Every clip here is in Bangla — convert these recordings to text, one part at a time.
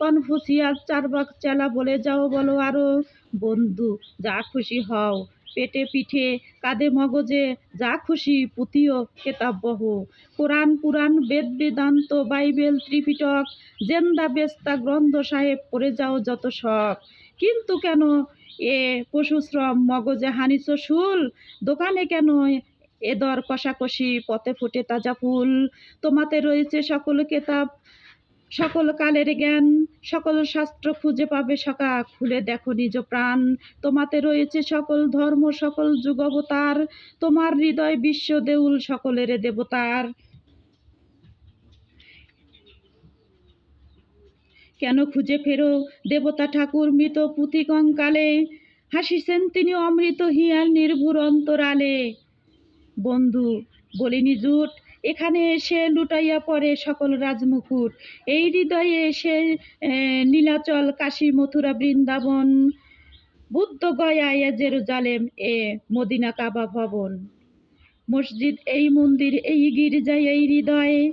কনফুসিয়াস চারবাক চেলা বলে যাও বলো আরও। বন্ধু, যা খুশি হও। পেটে পিঠে কাঁধে মগজে, যা খুশি পুঁথিও কেতাব বহ কোরআন পুরাণ বেদ বেদান্ত, বাইবেল ত্রিপিটক, জেন্দা বেস্তা গ্রন্থ সাহেব পড়ে যাও যত শখ। কিন্তু কেন এ পশুশ্রম মগজে হানিছ শুল? দোকানে কেন এ দর কষাকষি? পথে ফুটে তাজা ফুল। তোমাতে রয়েছে সকল কেতাব। সকল কালের জ্ঞান, সকল শাস্ত্র খুঁজে পাবে সকা খুলে দেখো নিজ প্রাণ। তোমাতে রয়েছে সকল ধর্ম, সকল যুগ অবতার। তোমার হৃদয় বিশ্ব দেউল সকলের দেবতার। কেন খুঁজে ফেরো দেবতা ঠাকুর মৃত পুঁতি কঙ্কালে হাসিছেন তিনি অমৃত হিয়ার নির্ভুর অন্তরালে। বন্ধু, বলিনি জুট এখানে এসে লুটাইয়া পড়ে সকল রাজমুকুট। এই হৃদয়ে এসে নীলাচল, কাশী, মথুরা, বৃন্দাবন, বুদ্ধ গয়া, এ জেরুজালেম, এ মদিনা কাবা ভবন। মসজিদ এই মন্দির, এই গির্জা, এই হৃদয়ে।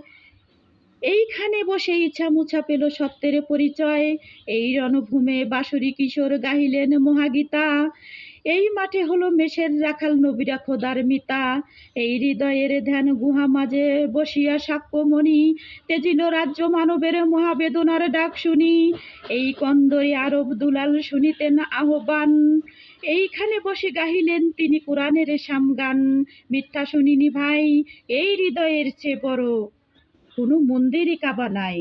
এইখানে বসে ইচ্ছা মুছা পেল সত্যের পরিচয়। এই রণভূমে বাঁশুরি কিশোর গাহিলেন মহাগীতা। এই মাঠে হলো মেষের রাখাল নবীরা খোদার মিতা। এই হৃদয়ের ধ্যান গুহা মাঝে বসিয়া সাক্ষ্যমণি। তেজিল রাজ্য মানবের মহাবেদনার ডাক শুনি। এই কন্দরে আরব দুলাল শুনিতেন আহ্বান। এইখানে বসে গাহিলেন তিনি কোরআনের সামগান মিথ্যা শুনিনি ভাই, এই হৃদয়ের চেয়ে বড় কোনো মন্দিরই কাবা নাই।